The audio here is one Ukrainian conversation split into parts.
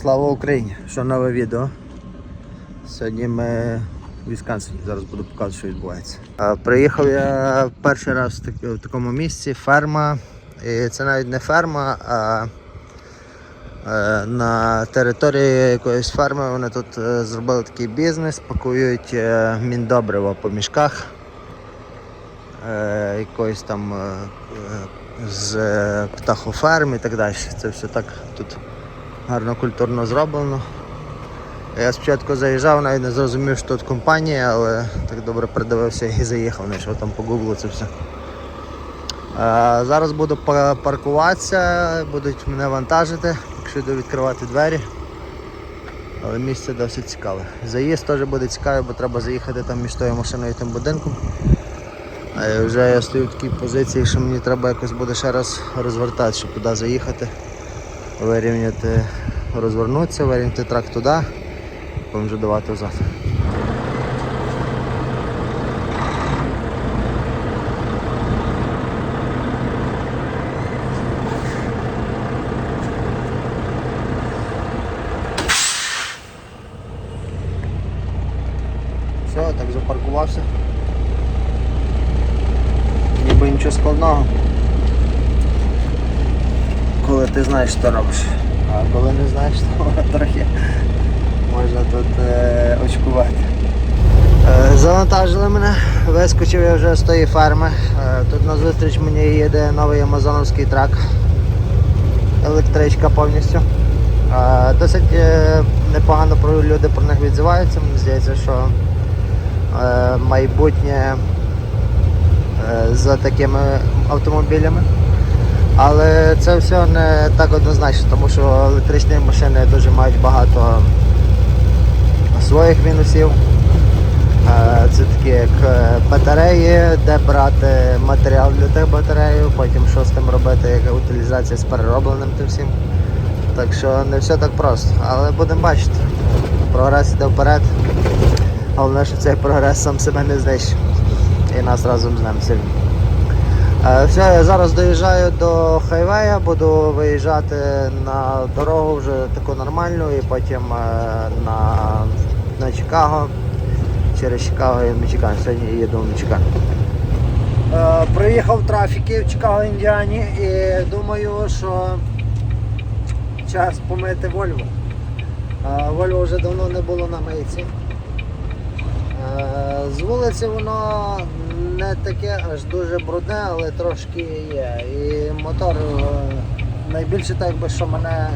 Слава Україні! Що нове відео. Сьогодні ми в Вісконсині, зараз буду показувати, що відбувається. Приїхав я перший раз в, такому місці, ферма. І це навіть не ферма, а е, на території якоїсь ферми вони тут е, зробили такий бізнес, пакують е, міндобриво по мішках. Якоїсь там з птахоферм і так далі. Це все так тут гарно культурно зроблено. Я спочатку заїжджав, навіть не зрозумів, що тут компанія, але так добре придивився і заїхав, знайшов там по гуглу це все. А, зараз буду паркуватися, будуть мене вантажити, якщо йду відкривати двері. Але місце досить цікаве. Заїзд теж буде цікавий, бо треба заїхати там між тою машиною і тим будинком. А вже я стою в такій позиції, що мені треба якось буде ще раз розвертатися, щоб туди заїхати вирівняти, розвернутися, вирівняти трак туди, потім вже давати назад. Все, так запаркувався. Ніби нічого складного коли ти знаєш, що робиш. А коли не знаєш, то трохи можна тут е, очкувати. Е, завантажили мене, вискочив я вже з тої ферми. Е, тут на зустріч мені їде новий амазоновський трак. Електричка повністю. Е, досить непогано про люди про них відзиваються. Мені здається, що майбутнє за такими автомобілями. Але це все не так однозначно, тому що електричні машини дуже мають багато своїх мінусів. Е, Це такі як е, батареї, де брати матеріал для тих батарей, потім що з тим робити, яка утилізація з переробленим тим всім. Так що не все так просто. Але будемо бачити. Прогрес йде вперед. Головне, що цей прогрес сам себе не знищить. І нас разом з ним сильно. Все, я зараз доїжджаю до хайвея, буду виїжджати на дорогу вже таку нормальну і потім е, на, на Чикаго. Через Чикаго і в Мічиган. Сьогодні їду в Мічиган. Е, Приїхав в трафіки в Чикаго, Індіані і думаю, що час помити Вольво. Е, Вольво вже давно не було на мийці. З вулиці воно не таке аж дуже брудне, але трошки є. І мотор е, найбільше так би, що мене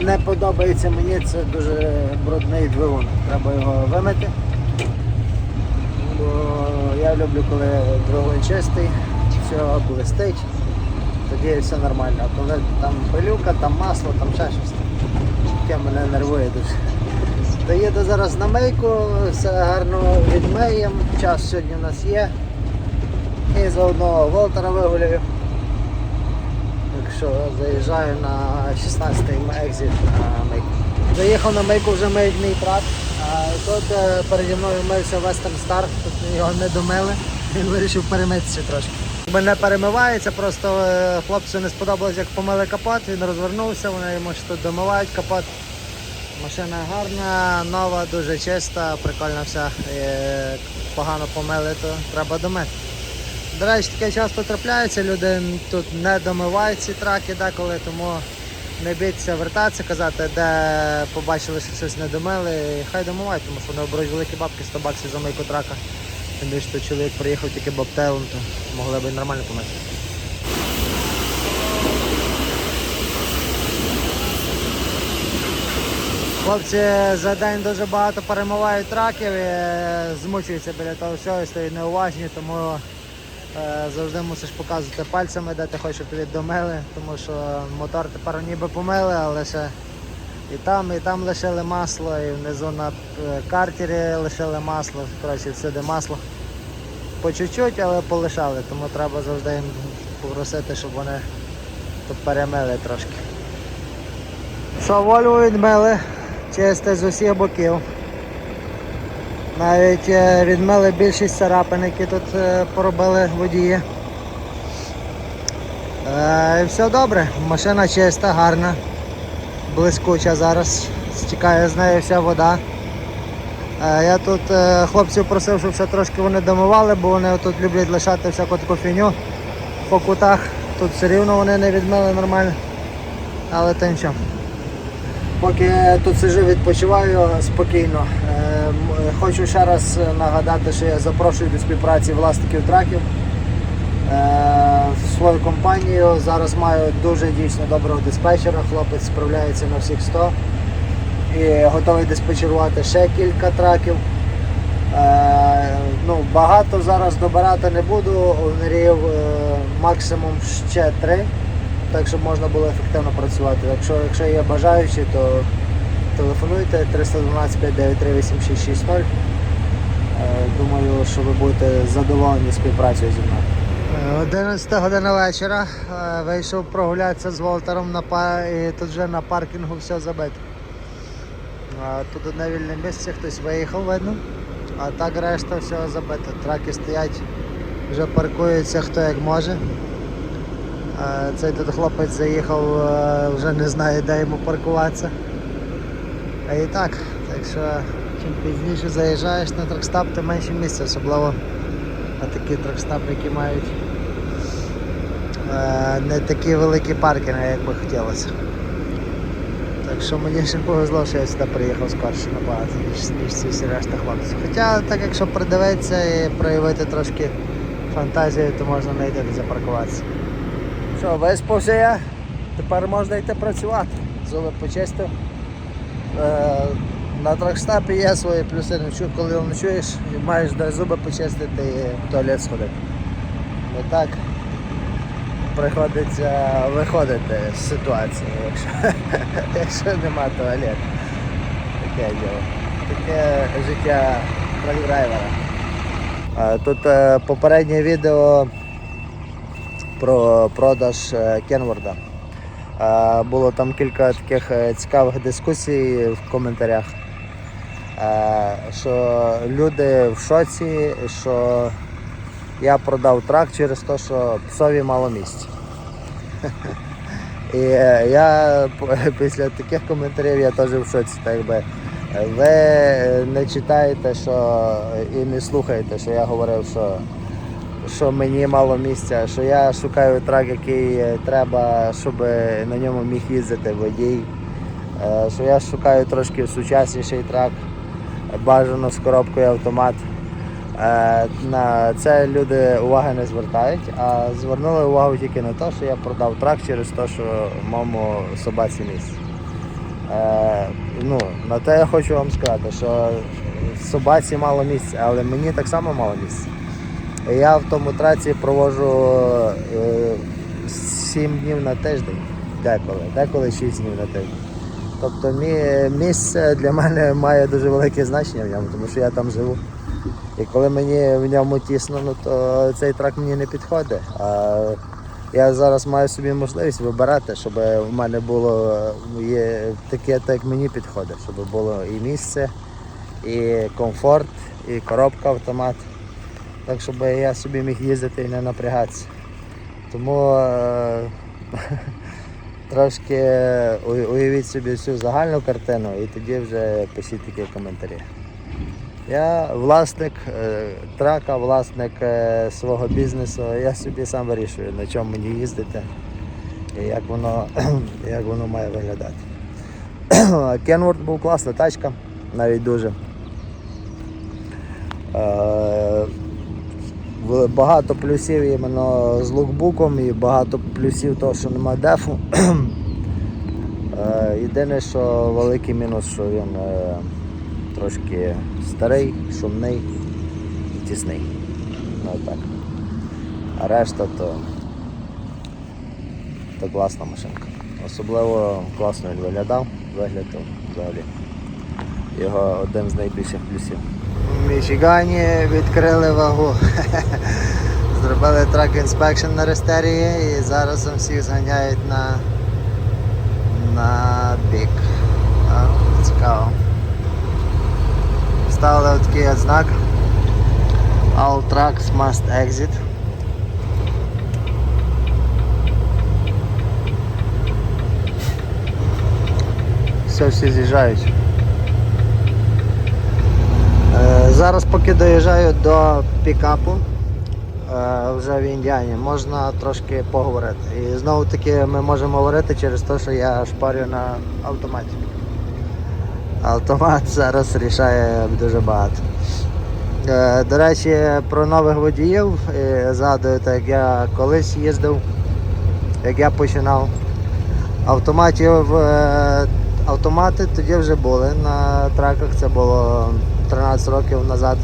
не подобається мені, це дуже брудний двигун. Треба його вимити. Бо я люблю, коли двигун чистий, все блистить, тоді все нормально. А коли там пилюка, там масло, там ще щось, таке мене нервує дуже. Доїду зараз на мейку, все гарно відмиємо, час сьогодні у нас є. І заодно Волтера вигуляю. Так що заїжджаю на 16-й екзит на мейку. Заїхав на мейку, вже миють мій. А тут е, переді мною мився Western Star, тут його не домили, він вирішив перемитися трошки. Якби не перемивається, просто е, хлопцю не сподобалось, як помили капот, він розвернувся, вони йому ж тут домивають капот. Машина гарна, нова, дуже чиста, прикольна вся. Е, Погано помили, то треба домити. До речі, таке часто трапляється, люди тут не домивають ці траки деколи, тому не бійтеся вертатися, казати, де побачили, що щось не домили, хай домивають, тому що вони оберуть великі бабки, 100 баксів за мийку трака. Тим більше, що чоловік приїхав тільки бобтейлом, то могли б нормально помити. Хлопці за день дуже багато перемивають траків і е, змучуються біля того всього і стають неуважні, тому е, завжди мусиш показувати пальцями, де ти хочеш, щоб тобі домили, тому що мотор тепер ніби помили, але ще і там, і там лишили масло, і внизу на е, картері лишили масло, коротше всюди масло. По чуть-чуть, але полишали, тому треба завжди їм попросити, щоб вони тут перемили трошки. Що відмили, чисте з усіх боків. Навіть е, відмили більшість царапин, які тут е, поробили водії. Е, і все добре, машина чиста, гарна. блискуча зараз. Стікає з неї вся вода. Я тут хлопців просив, щоб ще трошки вони домивали, бо вони тут люблять лишати всяку таку фіню по кутах. Тут все рівно вони не відмили нормально. Але то нічого. Поки тут сижу, відпочиваю спокійно. Е, Хочу ще раз нагадати, що я запрошую до співпраці власників траків е, в свою компанію. Зараз маю дуже дійсно доброго диспетчера. Хлопець справляється на всіх 100 і готовий диспетчерувати ще кілька траків. Е, ну, багато зараз добирати не буду, е, максимум ще три, так щоб можна було ефективно працювати. Якщо, якщо є бажаючі, то телефонуйте 312 593 8660. Е, Думаю, що ви будете задоволені співпрацею зі мною. 11 година вечора. Е, Вийшов прогулятися з Волтером на па... і тут вже на паркінгу все забито. Тут одне вільне місце, хтось виїхав, видно. А так решта все забито. Траки стоять, вже паркуються хто як може. Цей тут хлопець заїхав, е, вже не знає, де йому паркуватися. А і так, так що чим пізніше заїжджаєш на тракстап, тим менше місця, особливо на такі тракстапи, які мають е, не такі великі паркінги, як би хотілося. Так що мені ще повезло, що я сюди приїхав скорше набагато, ніж, ніж ці всі решта хлопців. Хоча так якщо придивитися і проявити трошки фантазію, то можна знайти де запаркуватися. Що, виспався я, тепер можна йти працювати. Зуби почистив. Е, на тракстапі є свої плюси, ночу, коли ночуєш маєш де зуби почистити і в туалет сходити. Так приходиться виходити з ситуації, якщо, якщо нема туалету. Таке діло. Таке життя трак-драйвера. Тут е, попереднє відео про продаж Кенворда. Е, Було там кілька таких е, цікавих дискусій в коментарях. Е, Що люди в шоці, що я продав трак через те, що псові мало місця. І я після таких коментарів я теж в шоці. Так би. Ви не читаєте що, і не слухаєте, що я говорив, що, що мені мало місця, що я шукаю трак, який треба, щоб на ньому міг їздити водій. Е, Що я шукаю трошки сучасніший трак, бажано з коробкою автомат. Е, На це люди уваги не звертають, а звернули увагу тільки на те, що я продав трак через те, що моєму собаці місце. Ну, на те я хочу вам сказати, що собаці мало місця, але мені так само мало місця. Я в тому траці провожу е, 7 днів на тиждень, деколи, деколи 6 днів на тиждень. Тобто місце для мене має дуже велике значення в ньому, тому що я там живу. І коли мені в ньому тісно, ну, то цей трак мені не підходить. А я зараз маю собі можливість вибирати, щоб в мене було е, є таке, так як мені підходить, щоб було і місце, і комфорт, і коробка автомат. Так, щоб я собі міг їздити і не напрягатися. Тому е, трошки уявіть собі всю загальну картину і тоді вже пишіть такі коментарі. Я власник е, трака, власник е, свого бізнесу. Я собі сам вирішую, на чому мені їздити і як воно, як воно має виглядати. Кенворд був класна тачка, навіть дуже. Багато плюсів іменно з лукбуком і багато плюсів того, що нема дефу. Е, Єдине, що великий мінус, що він е, трошки старий, шумний і тісний. Ну так. А решта то, то класна машинка. Особливо класно він виглядав, вигляд то взагалі. Його один з найбільших плюсів. В Мічигані відкрили вагу. Зробили трак інспекшн на рестерії і зараз всіх зганяють на, на бік. Цікаво. Ставили такий знак. All trucks must exit. все, всі з'їжджають. Е, Зараз поки доїжджаю до пікапу е, вже в Індіані, можна трошки поговорити. І знову таки ми можемо говорити через те, що я шпарю на автоматі. Автомат зараз рішає дуже багато. Е, До речі, про нових водіїв е, згадую, так як я колись їздив, як я починав. Автоматів, автомати тоді вже були на траках, це було 13 років назад.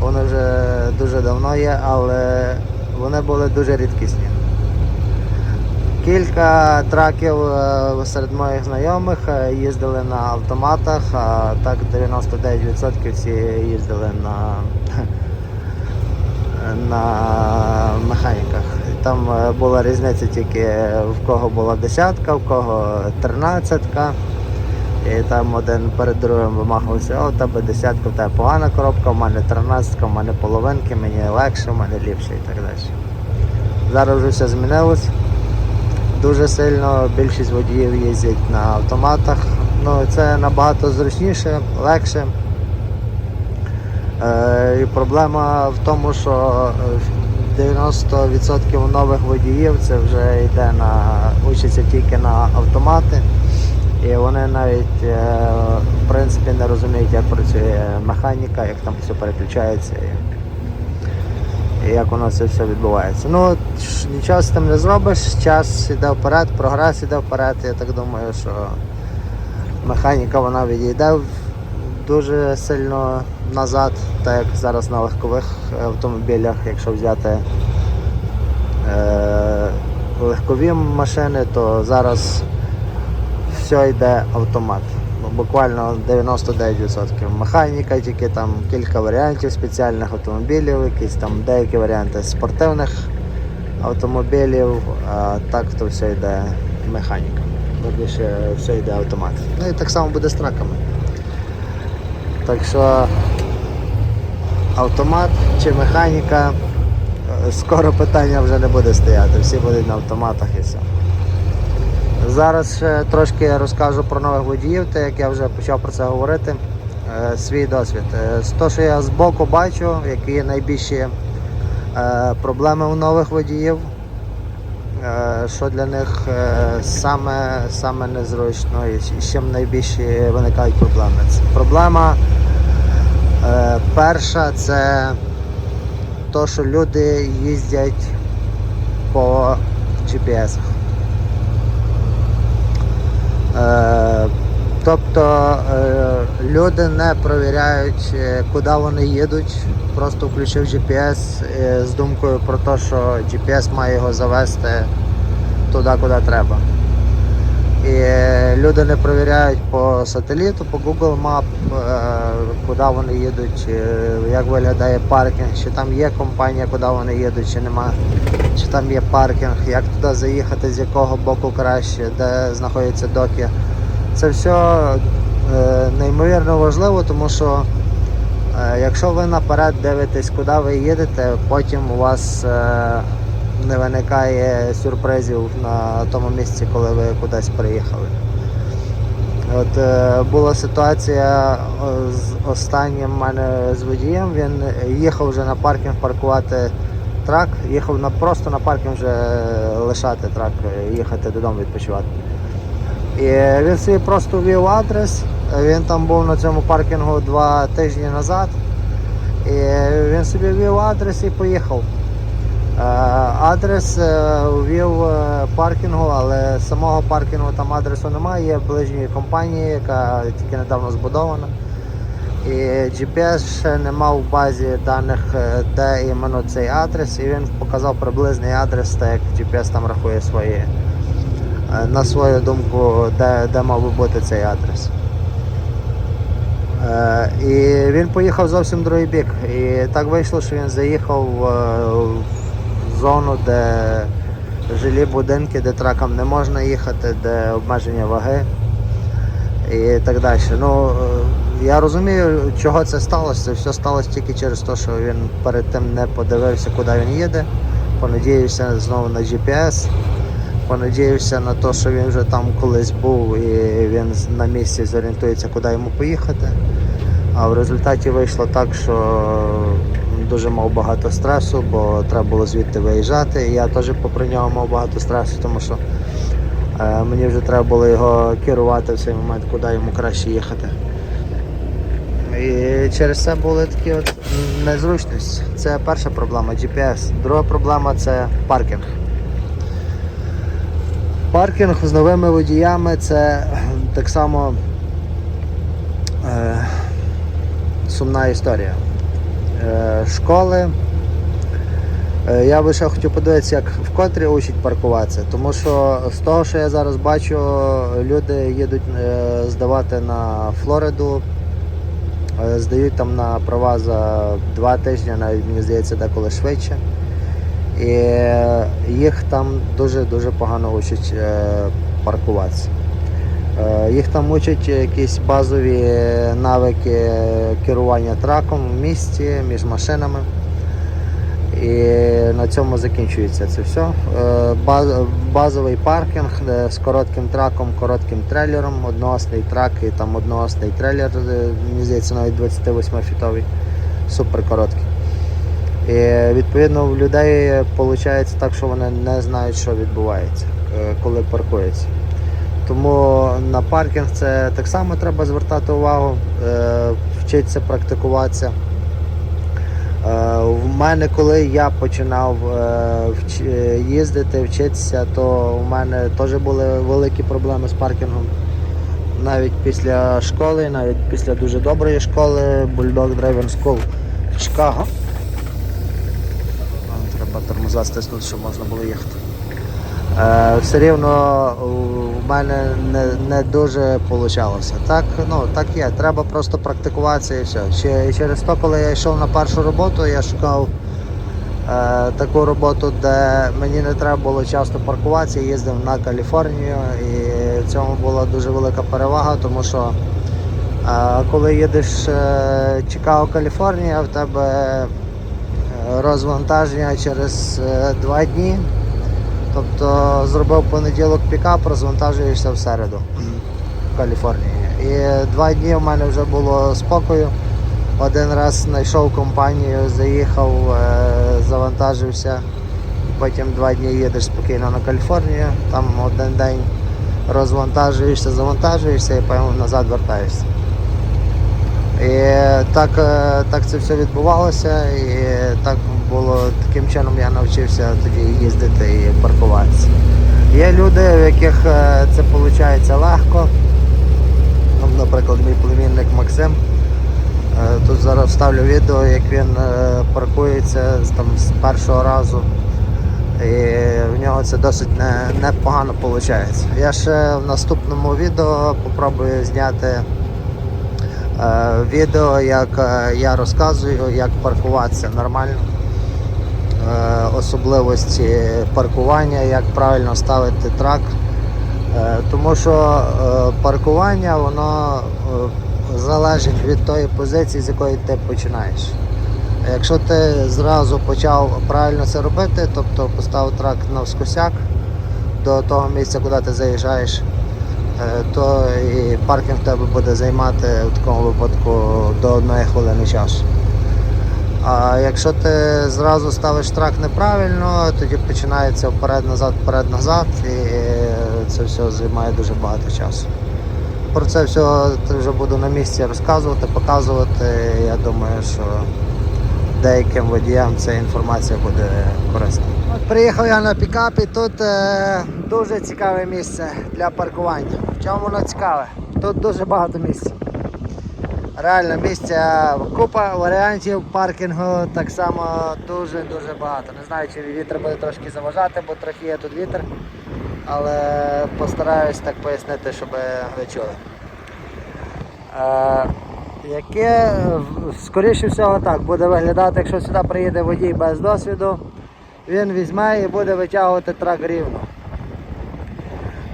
Вони вже дуже давно є, але вони були дуже рідкісні. Кілька траків е, серед моїх знайомих е, їздили на автоматах, а так 99% всі їздили на, на механіках. Там е, була різниця тільки в кого була десятка, в кого тринадцятка. І там один перед другим вимахувався, о, тебе десятка, в тебе погана коробка, в мене тринадцятка, в мене половинки, мені легше, в мене ліпше і так далі. Зараз вже все змінилось. Дуже сильно більшість водіїв їздять на автоматах. Ну, це набагато зручніше, легше. Е, і проблема в тому, що е, 90% нових водіїв це вже йде на учаться тільки на автомати. І вони навіть е, в принципі не розуміють, як працює механіка, як там все переключається. І як воно це все відбувається. Ну, нічого з тим не зробиш, час іде вперед, прогрес іде вперед. Я так думаю, що механіка вона відійде дуже сильно назад, так як зараз на легкових автомобілях, якщо взяти е, легкові машини, то зараз все йде автомат. Буквально 99%. Механіка, тільки там кілька варіантів спеціальних автомобілів, якісь там деякі варіанти спортивних автомобілів, а так то все йде механіка. Більше все йде автомат. Ну і так само буде з траками. Так що автомат чи механіка, е, скоро питання вже не буде стояти, всі будуть на автоматах і все. Зараз ще трошки розкажу про нових водіїв, так як я вже почав про це говорити. е, Свій досвід. Е, З того, що я збоку бачу, які найбільші е, проблеми у нових водіїв, що для них саме, саме незручно і з- чим найбільші виникають проблеми. Проблема перша це то, що люди їздять по GPS. Е, Тобто е, люди не перевіряють, е, куди вони їдуть, просто включив GPS е, з думкою про те, що GPS має його завести туди, куди треба. І е, люди не перевіряють по сателіту, по Google Map, е, куди вони їдуть, е, як виглядає паркінг, чи там є компанія, куди вони їдуть, чи нема, чи там є паркінг, як туди заїхати, з якого боку краще, де знаходяться доки. Це все е, неймовірно важливо, тому що е, якщо ви наперед дивитесь, куди ви їдете, потім у вас е, не виникає сюрпризів на тому місці, коли ви кудись приїхали. От е, була ситуація з останнім мене з водієм. Він їхав вже на паркінг паркувати трак, їхав на, просто на паркінг вже лишати трак, їхати додому відпочивати. І він собі просто ввів адрес. Він там був на цьому паркінгу два тижні назад. І він собі ввів адрес і поїхав. Е, Адрес е, ввів е, паркінгу, але самого паркінгу там адресу немає, є ближньої компанії, яка тільки недавно збудована. І GPS ще не мав в базі даних, е, де іменно цей адрес, і він показав приблизний адрес, так як GPS там рахує свої, е, на свою думку, де, де мав би бути цей адрес. Е, І він поїхав зовсім другий бік. І так вийшло, що він заїхав в зону, де жилі будинки, де тракам не можна їхати, де обмеження ваги і так далі. Ну, я розумію, чого це сталося. Це все сталося тільки через те, що він перед тим не подивився, куди він їде, понадіявся знову на GPS. понадіявся на те, що він вже там колись був і він на місці зорієнтується, куди йому поїхати. А в результаті вийшло так, що дуже мав багато стресу, бо треба було звідти виїжджати. І я теж попри нього мав багато стресу, тому що е, мені вже треба було його керувати в цей момент, куди йому краще їхати. І через це були такі от незручності. Це перша проблема GPS. Друга проблема це паркінг. Паркінг з новими водіями це так само е, сумна історія. Е, школи. Е, я би ще хотів подивитися, як вкотрі учать паркуватися, тому що з того, що я зараз бачу, люди їдуть е, здавати на Флориду, здають там на права за два тижні, навіть мені здається, деколи швидше. І е, їх там дуже-дуже погано учать е, паркуватися. Е, Їх там учать якісь базові навики керування траком в місті, між машинами. І на цьому закінчується це все. Е, Базовий паркінг з коротким траком, коротким трейлером, одноосний трак і там одноосний трейлер, е, мені здається, навіть 28 фітовий, супер короткий. І відповідно в людей виходить так, що вони не знають, що відбувається, е, коли паркуються. Тому на паркінг це так само треба звертати увагу, е, вчитися практикуватися. Е, В мене, коли я починав е, е, їздити, вчитися, то у мене теж були великі проблеми з паркінгом. Навіть після школи, навіть після дуже доброї школи Bulldog Driving School в Чикаго. Треба тормоза стиснути, щоб можна було їхати. Е, все рівно у мене не, не дуже вийшло. Так, ну, так є, треба просто практикуватися і все. Ще, через то, коли я йшов на першу роботу, я шукав е, таку роботу, де мені не треба було часто паркуватися, їздив на Каліфорнію і в цьому була дуже велика перевага, тому що е, коли їдеш е, Чикаго, Каліфорнія, в тебе е, розвантаження через е, два дні. Тобто зробив понеділок пікап, розвантажуєшся в середу в Каліфорнії. І два дні в мене вже було спокою. Один раз знайшов компанію, заїхав, е, завантажився. Потім два дні їдеш спокійно на Каліфорнію, там один день розвантажуєшся, завантажуєшся і потім назад вертаєшся. І так, е, так це все відбувалося, і так було таким чином я навчився тоді їздити і паркуватися. Є люди, в яких е, це виходить легко. Ну, наприклад, мій племінник Максим. Е, Тут зараз вставлю відео, як він е, паркується там, з першого разу. І в нього це досить не- непогано виходить. Я ще в наступному відео попробую зняти відео, як я розказую, як паркуватися нормально. Е, особливості паркування, як правильно ставити трак. Е, Тому що е, паркування воно залежить від тої позиції, з якої ти починаєш. Якщо ти зразу почав правильно це робити, тобто поставив трак навскосяк до того місця, куди ти заїжджаєш, то і паркінг тебе буде займати в такому випадку до одної хвилини часу. А якщо ти зразу ставиш трак неправильно, тоді починається вперед-назад, вперед-назад, і це все займає дуже багато часу. Про це все вже буду на місці розказувати, показувати. Я думаю, що деяким водіям ця інформація буде корисна. Приїхав я на пікапі, тут е, дуже цікаве місце для паркування. В чому воно цікаве? Тут дуже багато місця. Реально місця купа варіантів паркінгу так само дуже-дуже багато. Не знаю, чи вітер буде трошки заважати, бо трохи є тут вітер. Але постараюсь так пояснити, щоб ви чули. Е, яке, скоріше всього, так буде виглядати, якщо сюди приїде водій без досвіду, він візьме і буде витягувати трак рівно.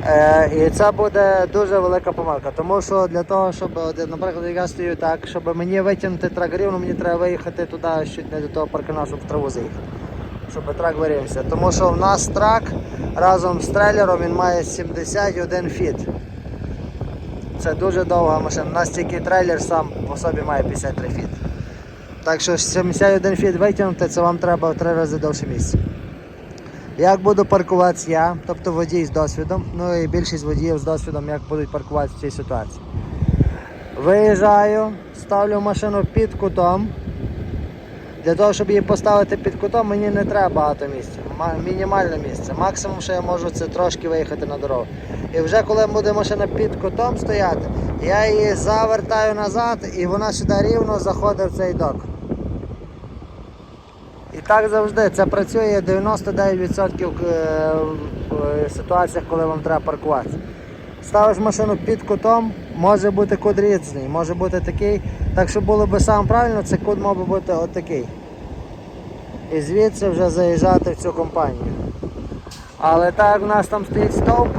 Е, і це буде дуже велика помилка, тому що для того, щоб, наприклад, я стою так, щоб мені витягнути трак рівно, мені треба виїхати туди, чуть не до того паркана, щоб в траву заїхати. щоб трак вирівнявся. Тому що в нас трак разом з трейлером він має 71 фіт. Це дуже довга машина. У нас тільки трейлер сам по собі має 53 фіт. Так що 71 фіт витягнути, це вам треба в три рази довше місце. Як буду паркуватися я, тобто водій з досвідом, ну і більшість водіїв з досвідом, як будуть паркуватися в цій ситуації. Виїжджаю, ставлю машину під кутом. Для того, щоб її поставити під кутом, мені не треба багато місця. Мінімальне місце. Максимум, що я можу, це трошки виїхати на дорогу. І вже коли буде машина під кутом стояти, я її завертаю назад і вона сюди рівно заходить в цей док. І так завжди. Це працює 99% е, в ситуаціях, коли вам треба паркуватися. Ставиш машину під кутом, може бути кут різний, може бути такий. Так що було би саме правильно, це кут мав би бути отакий. І звідси вже заїжджати в цю компанію. Але так як в нас там стоїть стовп,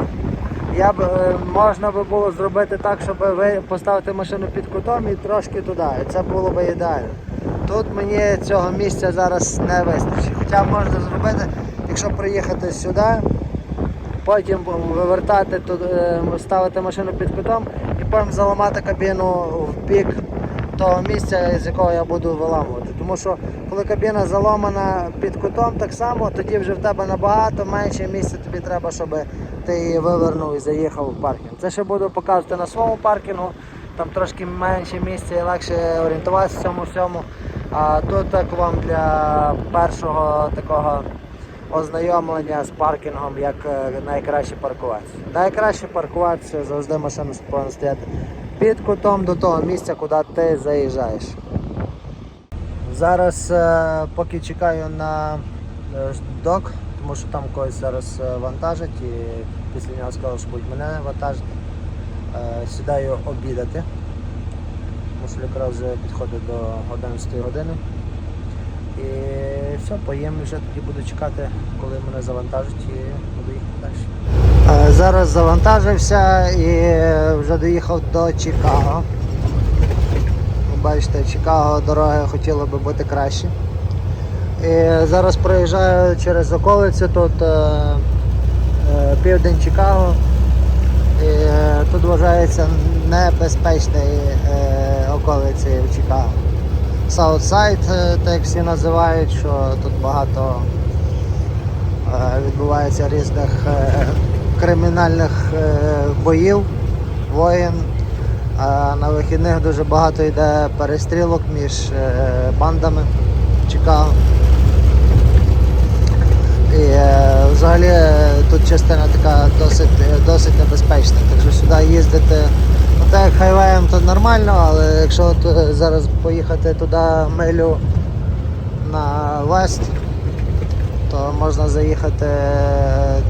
я б, е, можна би було зробити так, щоб ви поставити машину під кутом і трошки туди. І це було б ідеально. Тут мені цього місця зараз не вистачить. Хоча можна зробити, якщо приїхати сюди, потім вивертати е, ставити машину під кутом і потім заламати кабіну в бік того місця, з якого я буду виламувати. Тому що коли кабіна заломана під кутом так само, тоді вже в тебе набагато менше місця тобі треба, щоб ти її вивернув і заїхав в паркінг. Це ще буду показувати на своєму паркінгу, там трошки менше місця і легше орієнтуватися в цьому всьому. А тут так вам для першого такого ознайомлення з паркінгом, як е, найкраще паркуватися. Найкраще паркуватися завжди машина повинна під кутом до того місця, куди ти заїжджаєш. Зараз, е, поки чекаю на е, док, тому що там когось зараз вантажать і після нього сказали, що будуть мене вантажити. Сідаю обідати, тому що якраз вже підходить до 11 години. І все, поїм вже тоді буду чекати, коли мене завантажать і буду їхати далі. Е, Зараз завантажився і вже доїхав до Чикаго. Бачите, Чикаго дороги хотіло би бути краще. І зараз проїжджаю через околицю, тут е, е, південь Чикаго. І е, тут вважається небезпечною околицею в Чикаго. Саутсайд, е, так всі називають, що тут багато е, відбувається різних е, кримінальних боїв, воєн. На вихідних дуже багато йде перестрілок між бандами в Чикаго. І взагалі тут частина така досить, досить небезпечна. Так що сюди їздити, так як то нормально, але якщо от, е, зараз поїхати туди милю на вест, то можна заїхати е,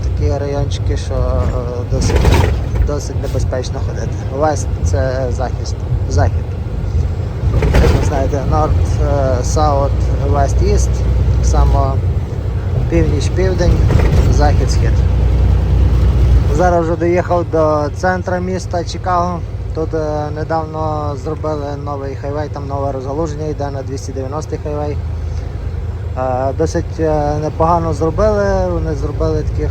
в такі райончики, що е, досить, досить небезпечно ходити. Вест це захист, захід. Як ви знаєте, South, West, East, так само північ-південь, захід-схід. Зараз вже доїхав до центра міста Чикаго. Тут е, недавно зробили новий хайвей, там нове розгалуження йде на 290 хайвей. Е, досить е, непогано зробили. Вони зробили таких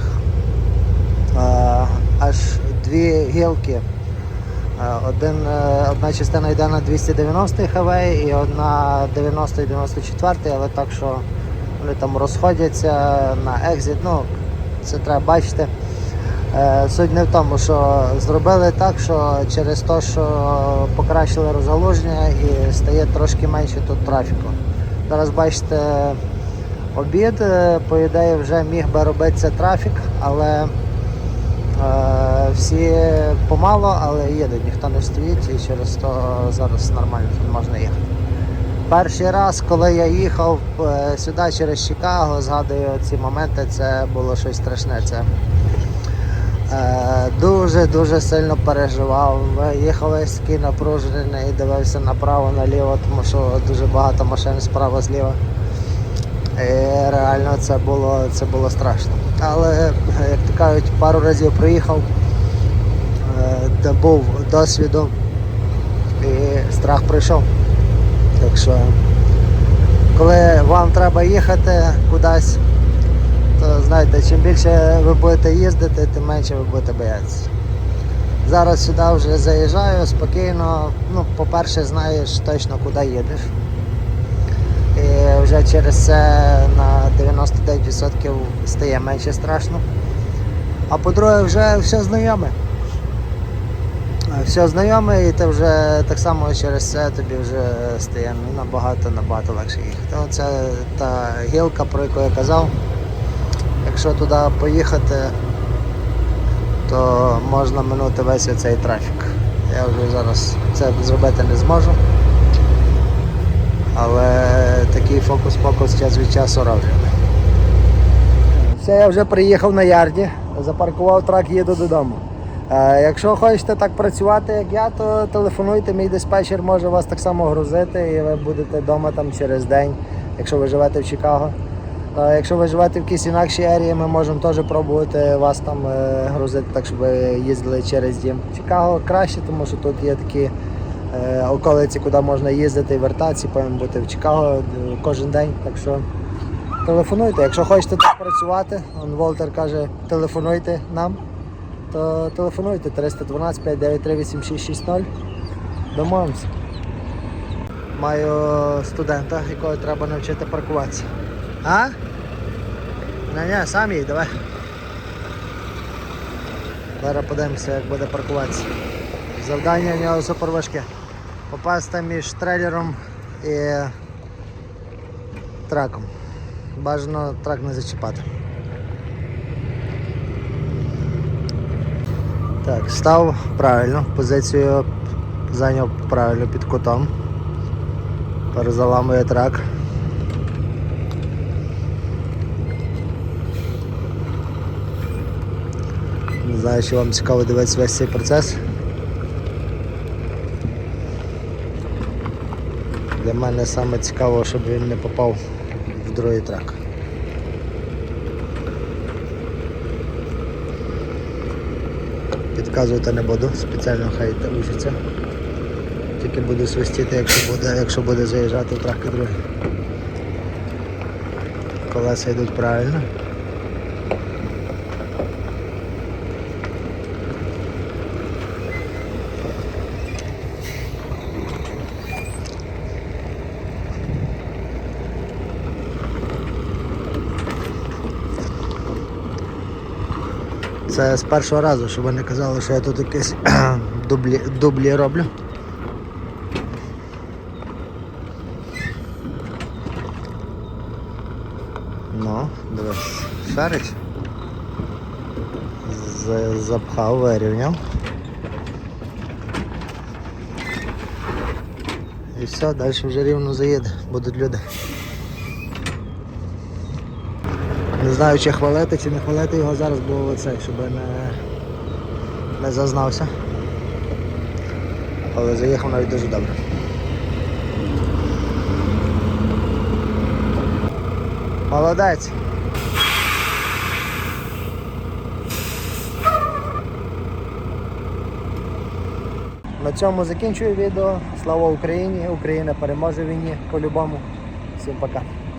аж дві гілки. Один, одна частина йде на 290 хайвей і одна 90 94 але так що вони там розходяться на екзит. Ну, це треба бачити. Е, Суть не в тому, що зробили так, що через те, що покращили розгалуження і стає трошки менше тут трафіку. Зараз бачите обід, е, по ідеї вже міг би робитися трафік, але е, всі помало, але їдуть, ніхто не стоїть і через то зараз нормально тут можна їхати. Перший раз, коли я їхав е, сюди через Чикаго, згадую ці моменти, це було щось страшне. Це дуже-дуже сильно переживав. Їхав весь такий напружений, дивився направо, наліво, тому що дуже багато машин справа зліва. І реально це було, це було страшно. Але, як то кажуть, пару разів приїхав, е, де був досвіду і страх пройшов. Так що коли вам треба їхати кудись, то знаєте, чим більше ви будете їздити, тим менше ви будете боятися. Зараз сюди вже заїжджаю спокійно. Ну, по-перше, знаєш точно куди їдеш. І вже через це на 99% стає менше страшно. А по-друге, вже все знайоме. Все знайоме і ти вже так само через це тобі вже стає ну, набагато набагато легше їхати. Оце та гілка, про яку я казав. Якщо туди поїхати, то можна минути весь цей трафік. Я вже зараз це зробити не зможу. Але такий фокус-покус час від часу роблю. Все, я вже приїхав на ярді, запаркував трак, їду додому. Е, якщо хочете так працювати, як я, то телефонуйте, мій диспетчер може вас так само грузити і ви будете вдома там через день, якщо ви живете в Чикаго. Якщо ви живете в якійсь інакшій ерії, ми можемо теж пробувати вас там е, грузити, так щоб їздили через дім. Чикаго краще, тому що тут є такі е, околиці, куди можна їздити і вертатися, повинен бути в Чикаго е, кожен день. Так що телефонуйте. Якщо хочете так працювати, он Волтер каже, телефонуйте нам, то телефонуйте 312 593 8660. Домовимося. Маю студента, якого треба навчити паркуватися. А? Не, не, сам їдь, давай. Зараз подивимося, як буде паркуватися. Завдання у нього супер важке. Попасти між трейлером і траком. Бажано трак не зачіпати. Так, став правильно, позицію зайняв правильно під кутом. Перезаламує трак. Знаю, чи вам цікаво дивитися весь цей процес. Для мене саме цікаво, щоб він не попав в другий трак. Підказувати не буду, спеціально хай та учиться. Тільки буду свистіти, якщо буде, якщо буде заїжджати в трак і другий. Колеса йдуть правильно. Це з першого разу, щоб ви не казали, що я тут якісь дублі, дублі роблю. Ну, дивись, шарить. Запхав, вирівняв. І все, далі вже рівно заїде, будуть люди. Не знаю, чи хвалити, чи не хвалити його зараз, бо оце, щоб не, не зазнався. Але заїхав навіть дуже добре. Молодець. На цьому закінчую відео. Слава Україні! Україна переможе війні по-любому. Всім пока.